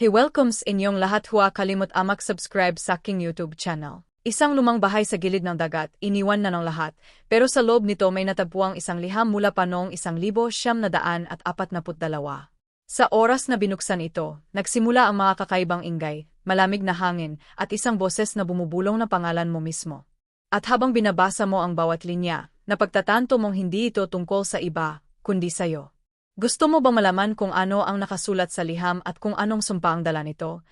He welcomes inyong lahat huwa kalimot amak subscribe sa aking YouTube channel. Isang lumang bahay sa gilid ng dagat, iniwan na ng lahat, pero sa loob nito may natagpuang isang liham mula pa noong isang libo siyam na daan at apat na dalawa. Sa oras na binuksan ito, nagsimula ang mga kakaibang ingay, malamig na hangin, at isang boses na bumubulong na pangalan mo mismo. At habang binabasa mo ang bawat linya, napagtatanto mong hindi ito tungkol sa iba, kundi sa'yo. Gusto mo ba malaman kung ano ang nakasulat sa liham at kung anong sumpa ang dala nito?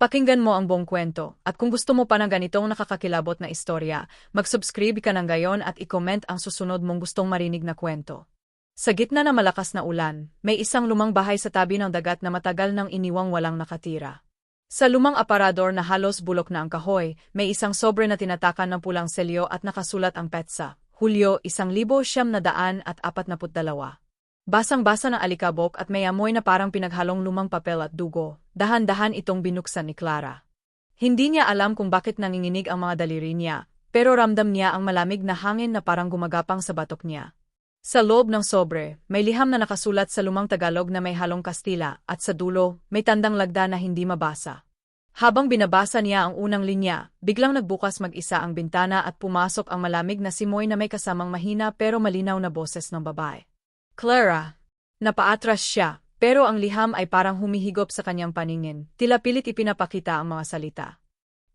Pakinggan mo ang buong kwento, at kung gusto mo pa ng ganitong nakakakilabot na istorya, mag-subscribe ka ng gayon at i-comment ang susunod mong gustong marinig na kwento. Sa gitna na malakas na ulan, may isang lumang bahay sa tabi ng dagat na matagal nang iniwang walang nakatira. Sa lumang aparador na halos bulok na ang kahoy, may isang sobre na tinatakan ng pulang selyo at nakasulat ang petsa, Hulyo 1942. Basang-basa ng alikabok at may amoy na parang pinaghalong lumang papel at dugo, dahan-dahan itong binuksan ni Clara. Hindi niya alam kung bakit nanginginig ang mga daliri niya, pero ramdam niya ang malamig na hangin na parang gumagapang sa batok niya. Sa loob ng sobre, may liham na nakasulat sa lumang Tagalog na may halong Kastila at sa dulo, may tandang lagda na hindi mabasa. Habang binabasa niya ang unang linya, biglang nagbukas mag-isa ang bintana at pumasok ang malamig na simoy na may kasamang mahina pero malinaw na boses ng babae. Clara. Napaatras siya, pero ang liham ay parang humihigop sa kanyang paningin, tila pilit ipinapakita ang mga salita.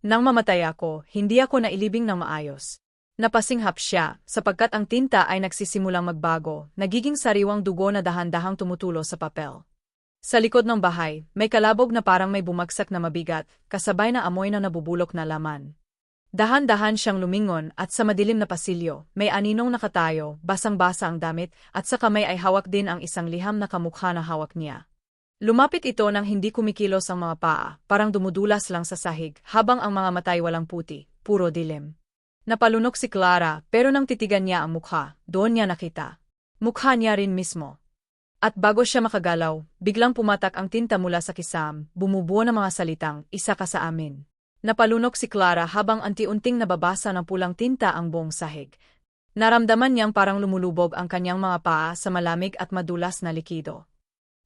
Nang mamatay ako, hindi ako nailibing ng maayos. Napasinghap siya, sapagkat ang tinta ay nagsisimulang magbago, nagiging sariwang dugo na dahan-dahang tumutulo sa papel. Sa likod ng bahay, may kalabog na parang may bumagsak na mabigat, kasabay na amoy na nabubulok na laman. Dahan-dahan siyang lumingon at sa madilim na pasilyo, may aninong nakatayo, basang-basa ang damit, at sa kamay ay hawak din ang isang liham na kamukha na hawak niya. Lumapit ito nang hindi kumikilos ang mga paa, parang dumudulas lang sa sahig, habang ang mga matay walang puti, puro dilim. Napalunok si Clara, pero nang titigan niya ang mukha, doon niya nakita. Mukha niya rin mismo. At bago siya makagalaw, biglang pumatak ang tinta mula sa kisam, bumubuo ng mga salitang, isa ka sa amin. Napalunok si Clara habang anti-unting nababasa ng pulang tinta ang buong sahig. Naramdaman niyang parang lumulubog ang kanyang mga paa sa malamig at madulas na likido.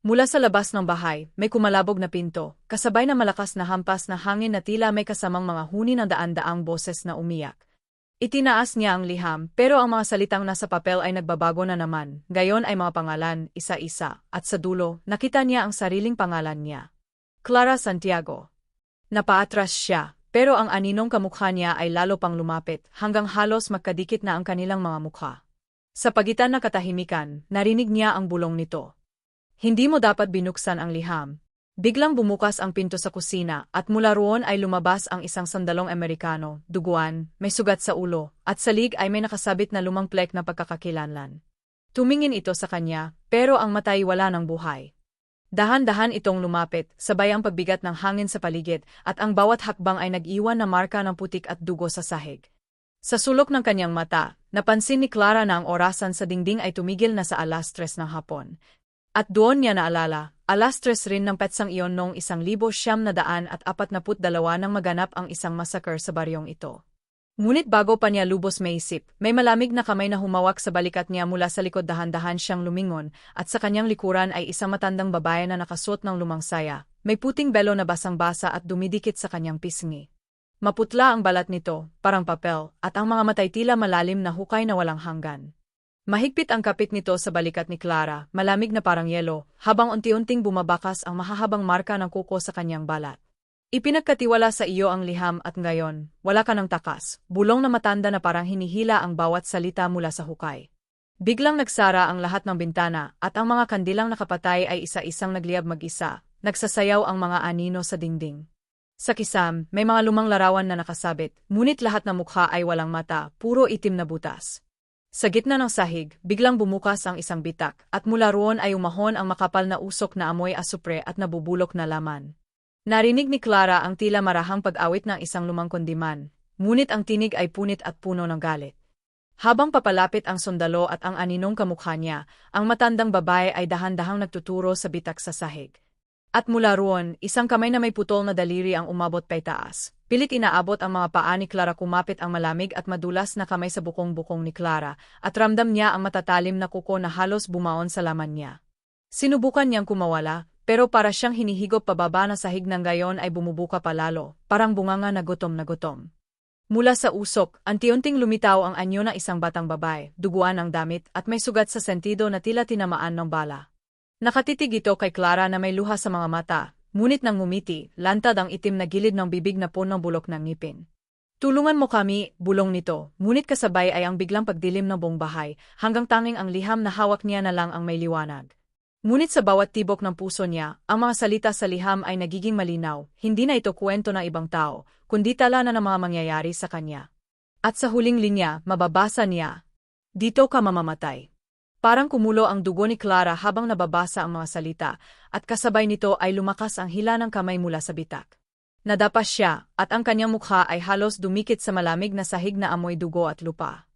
Mula sa labas ng bahay, may kumalabog na pinto, kasabay na malakas na hampas na hangin na tila may kasamang mga huni ng daan-daang boses na umiyak. Itinaas niya ang liham, pero ang mga salitang nasa papel ay nagbabago na naman, gayon ay mga pangalan, isa-isa, at sa dulo, nakita niya ang sariling pangalan niya. Clara Santiago. Napaatras siya, pero ang aninong kamukha niya ay lalo pang lumapit hanggang halos magkadikit na ang kanilang mga mukha. Sa pagitan ng katahimikan, narinig niya ang bulong nito. Hindi mo dapat binuksan ang liham. Biglang bumukas ang pinto sa kusina at mula roon ay lumabas ang isang sandalong Amerikano, duguan, may sugat sa ulo, at sa lig ay may nakasabit na lumang plek na pagkakakilanlan. Tumingin ito sa kanya, pero ang matay wala ng buhay. Dahan-dahan itong lumapit, sabay ang pagbigat ng hangin sa paligid, at ang bawat hakbang ay nag-iwan na marka ng putik at dugo sa sahig. Sa sulok ng kanyang mata, napansin ni Clara na ang orasan sa dingding ay tumigil na sa alas tres ng hapon. At doon niya naalala, alas tres rin ng petsang iyon noong isang libo siyam na daan at apat na dalawa nang maganap ang isang massacre sa baryong ito. Ngunit bago pa niya lubos maisip, may malamig na kamay na humawak sa balikat niya mula sa likod dahan-dahan siyang lumingon, at sa kanyang likuran ay isang matandang babae na nakasuot ng lumang saya, may puting belo na basang-basa at dumidikit sa kanyang pisngi. Maputla ang balat nito, parang papel, at ang mga matay tila malalim na hukay na walang hanggan. Mahigpit ang kapit nito sa balikat ni Clara, malamig na parang yelo, habang unti-unting bumabakas ang mahahabang marka ng kuko sa kanyang balat. Ipinagkatiwala sa iyo ang liham at ngayon, wala ka ng takas, bulong na matanda na parang hinihila ang bawat salita mula sa hukay. Biglang nagsara ang lahat ng bintana at ang mga kandilang nakapatay ay isa-isang nagliyab mag-isa, nagsasayaw ang mga anino sa dingding. Sa kisam, may mga lumang larawan na nakasabit, ngunit lahat ng mukha ay walang mata, puro itim na butas. Sa gitna ng sahig, biglang bumukas ang isang bitak, at mula roon ay umahon ang makapal na usok na amoy asupre at nabubulok na laman. Narinig ni Clara ang tila marahang pag-awit ng isang lumang kondiman, ngunit ang tinig ay punit at puno ng galit. Habang papalapit ang sundalo at ang aninong kamukha niya, ang matandang babae ay dahan-dahang nagtuturo sa bitak sa sahig. At mula roon, isang kamay na may putol na daliri ang umabot pay taas. Pilit inaabot ang mga paa ni Clara kumapit ang malamig at madulas na kamay sa bukong-bukong ni Clara, at ramdam niya ang matatalim na kuko na halos bumaon sa laman niya. Sinubukan niyang kumawala, pero para siyang hinihigop pababa na sahig ng gayon ay bumubuka palalo, parang bunganga na gutom na gutom. Mula sa usok, anti-unting lumitaw ang anyo ng isang batang babae, duguan ang damit at may sugat sa sentido na tila tinamaan ng bala. Nakatitig ito kay Clara na may luha sa mga mata, ngunit nang ngumiti, lantad ang itim na gilid ng bibig na punong bulok ng ngipin. Tulungan mo kami, bulong nito, ngunit kasabay ay ang biglang pagdilim ng buong bahay, hanggang tanging ang liham na hawak niya na lang ang may liwanag. Ngunit sa bawat tibok ng puso niya, ang mga salita sa liham ay nagiging malinaw, hindi na ito kwento ng ibang tao, kundi tala na ng mga mangyayari sa kanya. At sa huling linya, mababasa niya, Dito ka mamamatay. Parang kumulo ang dugo ni Clara habang nababasa ang mga salita, at kasabay nito ay lumakas ang hila ng kamay mula sa bitak. Nadapas siya, at ang kanyang mukha ay halos dumikit sa malamig na sahig na amoy dugo at lupa.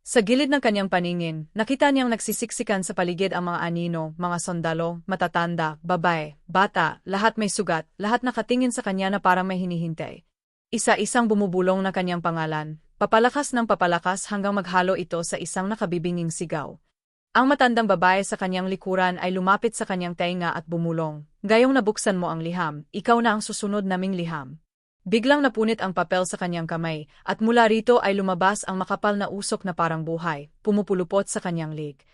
Sa gilid ng kanyang paningin, nakita niyang nagsisiksikan sa paligid ang mga anino, mga sundalo, matatanda, babae, bata, lahat may sugat, lahat nakatingin sa kanya na parang may hinihintay. Isa-isang bumubulong na kanyang pangalan, papalakas ng papalakas hanggang maghalo ito sa isang nakabibinging sigaw. Ang matandang babae sa kanyang likuran ay lumapit sa kanyang tainga at bumulong. Gayong nabuksan mo ang liham, ikaw na ang susunod naming liham. Biglang napunit ang papel sa kanyang kamay, at mula rito ay lumabas ang makapal na usok na parang buhay, pumupulupot sa kanyang lig.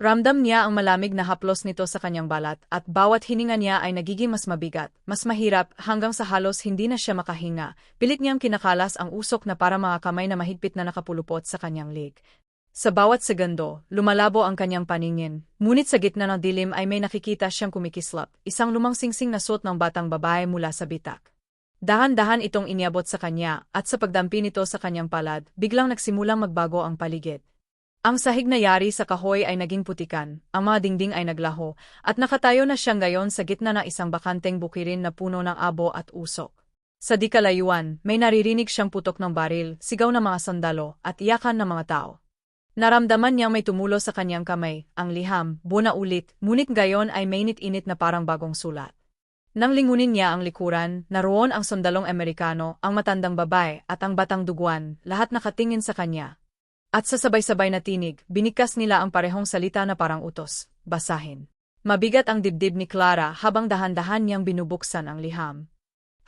Ramdam niya ang malamig na haplos nito sa kanyang balat, at bawat hininga niya ay nagiging mas mabigat, mas mahirap, hanggang sa halos hindi na siya makahinga. Pilit niyang kinakalas ang usok na para mga kamay na mahigpit na nakapulupot sa kanyang lig. Sa bawat segundo, lumalabo ang kanyang paningin, ngunit sa gitna ng dilim ay may nakikita siyang kumikislap, isang lumang singsing na suot ng batang babae mula sa bitak. Dahan-dahan itong iniabot sa kanya, at sa pagdampi nito sa kanyang palad, biglang nagsimulang magbago ang paligid. Ang sahig na yari sa kahoy ay naging putikan, ang mga dingding ay naglaho, at nakatayo na siyang gayon sa gitna ng isang bakanteng bukirin na puno ng abo at usok. Sa di kalayuan, may naririnig siyang putok ng baril, sigaw ng mga sandalo, at iyakan ng mga tao. Naramdaman niyang may tumulo sa kanyang kamay, ang liham, buna ulit, ngunit gayon ay mainit-init na parang bagong sulat. Nang lingunin niya ang likuran, naroon ang sundalong Amerikano, ang matandang babae, at ang batang duguan, lahat nakatingin sa kanya. At sa sabay-sabay na tinig, binikas nila ang parehong salita na parang utos, basahin. Mabigat ang dibdib ni Clara habang dahan-dahan niyang binubuksan ang liham.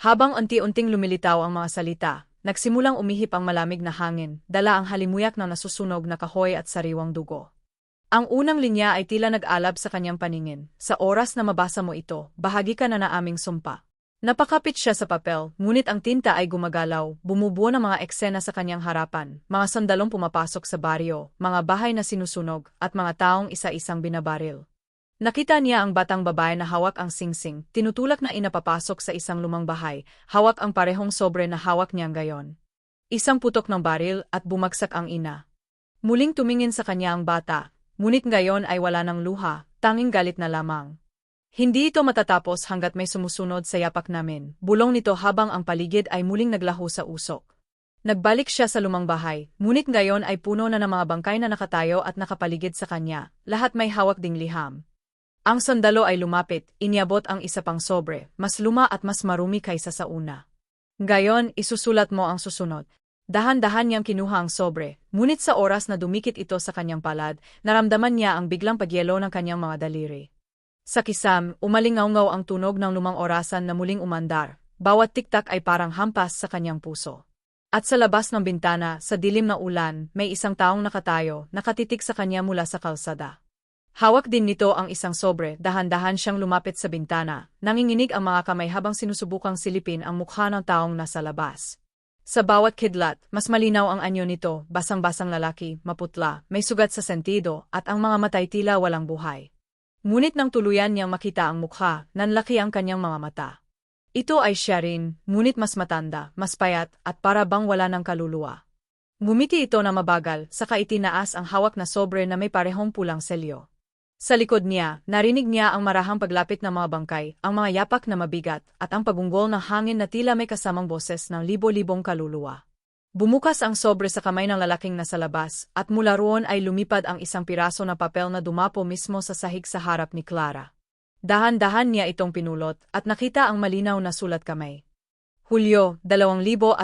Habang unti-unting lumilitaw ang mga salita, Nagsimulang umihip ang malamig na hangin, dala ang halimuyak na nasusunog na kahoy at sariwang dugo. Ang unang linya ay tila nag-alab sa kanyang paningin. Sa oras na mabasa mo ito, bahagi ka na na aming sumpa. Napakapit siya sa papel, ngunit ang tinta ay gumagalaw, bumubuo ng mga eksena sa kanyang harapan, mga sandalong pumapasok sa baryo, mga bahay na sinusunog, at mga taong isa-isang binabaril. Nakita niya ang batang babae na hawak ang singsing, tinutulak na inapapasok sa isang lumang bahay, hawak ang parehong sobre na hawak niyang gayon. Isang putok ng baril at bumagsak ang ina. Muling tumingin sa kanya ang bata, ngunit ngayon ay wala ng luha, tanging galit na lamang. Hindi ito matatapos hanggat may sumusunod sa yapak namin, bulong nito habang ang paligid ay muling naglaho sa usok. Nagbalik siya sa lumang bahay, ngunit ngayon ay puno na ng mga bangkay na nakatayo at nakapaligid sa kanya, lahat may hawak ding liham. Ang sandalo ay lumapit, iniabot ang isa pang sobre, mas luma at mas marumi kaysa sa una. Gayon, isusulat mo ang susunod. Dahan-dahan niyang kinuha ang sobre, ngunit sa oras na dumikit ito sa kanyang palad, naramdaman niya ang biglang pagyelo ng kanyang mga daliri. Sa kisam, umalingaw-ngaw ang tunog ng lumang orasan na muling umandar, bawat tiktak ay parang hampas sa kanyang puso. At sa labas ng bintana, sa dilim na ulan, may isang taong nakatayo, nakatitik sa kanya mula sa kalsada. Hawak din nito ang isang sobre, dahan-dahan siyang lumapit sa bintana, nanginginig ang mga kamay habang sinusubukang silipin ang mukha ng taong nasa labas. Sa bawat kidlat, mas malinaw ang anyo nito, basang-basang lalaki, maputla, may sugat sa sentido, at ang mga matay tila walang buhay. Ngunit nang tuluyan niyang makita ang mukha, nanlaki ang kanyang mga mata. Ito ay siya rin, ngunit mas matanda, mas payat, at para bang wala ng kaluluwa. Ngumiti ito na mabagal, saka itinaas ang hawak na sobre na may parehong pulang selyo. Sa likod niya, narinig niya ang marahang paglapit ng mga bangkay, ang mga yapak na mabigat, at ang pagunggol ng hangin na tila may kasamang boses ng libo-libong kaluluwa. Bumukas ang sobre sa kamay ng lalaking nasa labas, at mula roon ay lumipad ang isang piraso na papel na dumapo mismo sa sahig sa harap ni Clara. Dahan-dahan niya itong pinulot, at nakita ang malinaw na sulat kamay. Hulyo, 2025,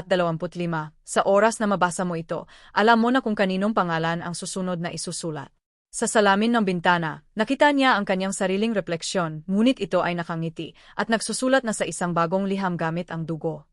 sa oras na mabasa mo ito, alam mo na kung kaninong pangalan ang susunod na isusulat. Sa salamin ng bintana, nakita niya ang kanyang sariling refleksyon, ngunit ito ay nakangiti, at nagsusulat na sa isang bagong liham gamit ang dugo.